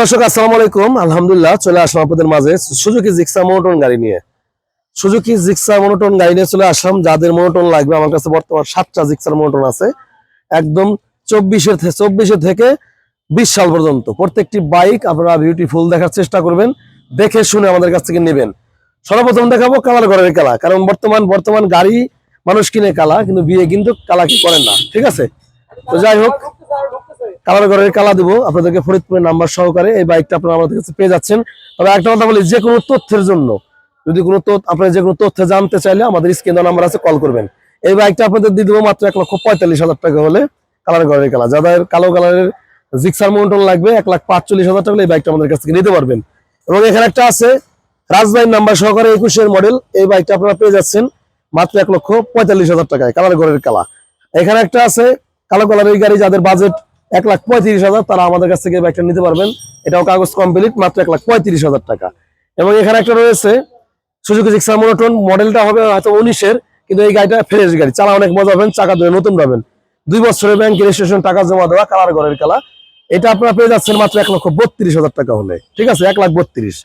দর্শক আলাইকুম। আলহামদুলিল্লাহ, চলে আসলাম আপনাদের মাঝে সুজুকি জিক্সা গাড়ি নিয়ে। জিক্সা গাড়ি নিয়ে চলে আসলাম। যাদের লাগবে, আমার কাছে বর্তমান সাতটা জিক্সার আছে। একদম চব্বিশের থেকে চব্বিশের থেকে বিশ সাল পর্যন্ত। প্রত্যেকটি বাইক আপনারা বিউটিফুল দেখার চেষ্টা করবেন, দেখে শুনে আমাদের কাছ থেকে নেবেন। সর্বপ্রথম দেখাবো কালার ঘরের কালা। কারণ বর্তমান বর্তমান গাড়ি মানুষ কিনে কালা, কিন্তু বিয়ে কিন্তু কালা কি করেন না। ঠিক আছে? তো যাই হোক কালার ঘরের কালা দিব। আপনাদেরকে ফরিদপুরের নাম্বার সহকারে এই বাইকটা আপনারা আমাদের কাছে পেয়ে যাচ্ছেন। তবে একটা কথা বলি, যে কোনো তথ্যের জন্য, যদি কোনো আপনারা যে কোনো তথ্য জানতে চাইলে আমাদের স্ক্রিন নাম্বার আছে কল করবেন। এই বাইকটা আপনাদের দিয়ে দেবো মাত্র এক লক্ষ পঁয়তাল্লিশ হাজার টাকা হলে কালার ঘরের কালা যাদের কালো কালারের জিক্সার মন্টন লাগবে, এক লাখ পাঁচচল্লিশ হাজার টাকা এই বাইকটা আমাদের কাছ থেকে নিতে পারবেন। এবং এখানে একটা আছে রাজবাইন নাম্বার সহকারে একুশের মডেল এই বাইকটা আপনারা পেয়ে যাচ্ছেন মাত্র এক লক্ষ পঁয়তাল্লিশ হাজার টাকায়, কালার ঘরের কালা এখানে একটা আছে, কালো কালারের গাড়ি, যাদের বাজেট এক লাখ পঁয়ত্রিশ হাজার তারা আমাদের কাছ থেকে বাইকটা নিতে পারবেন। এটাও কাগজ কমপ্লিট মাত্র এক লাখ পঁয়ত্রিশ হাজার টাকা। এবং এখানে একটা রয়েছে সুযোগ জিক্সা মোনোটন মডেলটা হবে হয়তো উনিশের, কিন্তু এই গাড়িটা ফ্রেশ গাড়ি। চালা অনেক মজা পাবেন, চাকা ধরে নতুন পাবেন। দুই বছরের ব্যাংক রেজিস্ট্রেশন টাকা জমা দেওয়া, কালার ঘরের কালা এটা আপনারা পেয়ে যাচ্ছেন মাত্র এক লক্ষ বত্রিশ হাজার টাকা হলে। ঠিক আছে? এক লাখ বত্রিশ।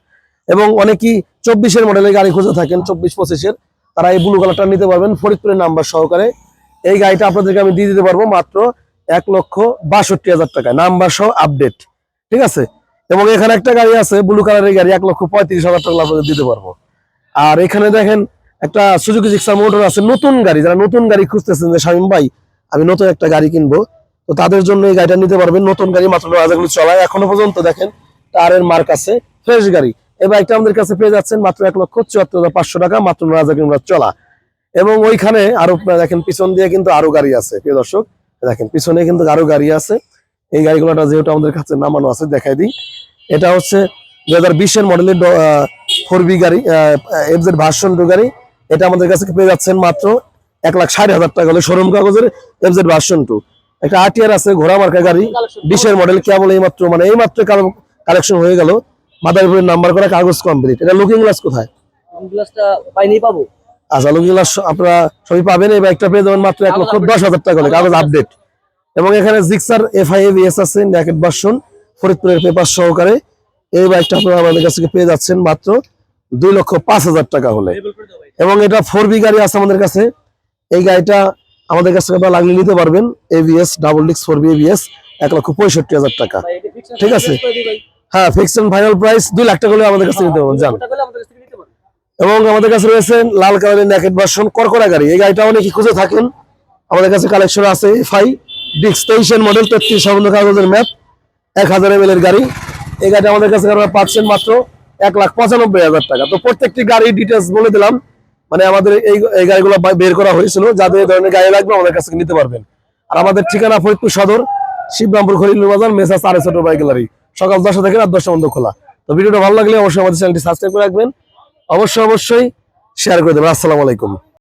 এবং অনেকেই চব্বিশের মডেলের গাড়ি খুঁজে থাকেন, চব্বিশ পঁচিশের। তারা এই ব্লু কালারটা নিতে পারবেন। ফরিদপুরের নাম্বার সহকারে। এই গাড়িটা আপনাদেরকে আমি দিয়ে দিতে পারব মাত্র এক লক্ষ বাষট্টি হাজার টাকা নাম্বার সহ আপডেট ঠিক আছে? এবং এখানে একটা গাড়ি আছে ব্লু কালারের গাড়ি, এক লক্ষ পঁয়ত্রিশ হাজার টাকা আপনাদের দিতে পারব। আর এখানে দেখেন একটা সুজুকি জিক্সার মোটর আছে, নতুন গাড়ি। যারা নতুন গাড়ি খুঁজতেছেন যে, শামীম ভাই, আমি নতুন একটা গাড়ি কিনবো। তো তাদের জন্য এই গাড়িটা নিতে পারবেন। নতুন গাড়ি মাত্র কিলো চলায়। এখনও পর্যন্ত দেখেন, টায়ারের মার্ক আছে ফ্রেশ গাড়ি। এই বাইকটা আমাদের কাছে পেয়ে যাচ্ছেন মাত্র এক লক্ষ চুয়াত্তর হাজার পাঁচশো টাকা, মাত্র হাজার চলা। এবং ওইখানে আরও, দেখেন, পিছন দিয়ে কিন্তু আরও গাড়ি আছে, প্রিয় দর্শক। দেখেন, পিছনে কিন্তু আরও গাড়ি আছে। এই গাড়িগুলোটা যেহেতু আমাদের কাছে নামানো আছে, দেখাই দিই। এটা হচ্ছে দুই হাজার বিশের মডেলের ফোর বি গাড়ি এফজেড ভার্সন টু গাড়ি। এটা আমাদের কাছে পেয়ে যাচ্ছেন মাত্র এক লাখ ষাট হাজার টাকা হলে শোরুম কাগজের এফজেড ভার্সন টু একটা আরটিআর আছে, ঘোড়া মার্কা গাড়ি, বিশের মডেল কেবল এই মাত্র মানে এই মাত্র কালেকশন হয়ে গেল। মাদারীপুরের নাম্বার করা কাগজ কমপ্লিট এটা লুকিং গ্লাস কোথায়? গ্লাসটা পাইনি পাবো। আচ্ছা লুকিং আপনারা সবই পাবেন, এই বাইকটা পেয়ে যাবেন মাত্র এক লক্ষ দশ হাজার টাকা কাগজ আপডেট এবং এখানে জিক্সার এফআই এস আছে ন্যাকেট ভার্সন ফরিদপুরের পেপার সহকারে। এই বাইকটা আপনারা আমাদের কাছ পেয়ে যাচ্ছেন মাত্র দুই লক্ষ পাঁচ হাজার টাকা হলে। এবং এটা ফোর বি গাড়ি আছে আমাদের কাছে। এই গাড়িটা আমাদের কাছ থেকে আপনারা লাগলে নিতে পারবেন এভিএস ডাবল ডিক্স ফোর বি এভিএস এক লক্ষ পঁয়ষট্টি হাজার টাকা। ঠিক আছে। হ্যাঁ ফিক্সড ফাইনাল প্রাইস দুই লাখ টাকা হলে আমাদের কাছে নিতে পারবেন, জান। এবং আমাদের কাছে রয়েছে লাল কালারের ন্যাকেট ভার্সন করকরা গাড়ি। এই গাড়িটা অনেকে খুঁজে থাকেন। আমাদের কাছে কালেকশন আছে এফআই ডিক্স তেইশের মডেল তেত্রিশ সাবন্ধ কাগজের ম্যাপ এক হাজার এম এল এর গাড়ি। এই গাড়িটা আমাদের কাছে পাচ্ছেন মাত্র এক লাখ পঁচানব্বই হাজার টাকা। তো প্রত্যেকটি গাড়ির ডিটেলস বলে দিলাম। মানে আমাদের এই এই গাড়িগুলো বের করা হয়েছিল। যাদের এই ধরনের গাড়ি লাগবে আমাদের কাছে নিতে পারবেন। আর আমাদের ঠিকানা ফরিদপুর সদর, শিবরামপুর খলিল বাজার মেসা সাড়ে ছোট বাইক গ্যালারি। সকাল দশটা থেকে রাত দশটা পর্যন্ত খোলা। তো ভিডিওটা ভালো লাগলে অবশ্যই আমাদের চ্যানেলটি সাবস্ক্রাইব করে রাখবেন। অবশ্যই অবশ্যই শেয়ার করে দেবেন। আসসালামু আলাইকুম।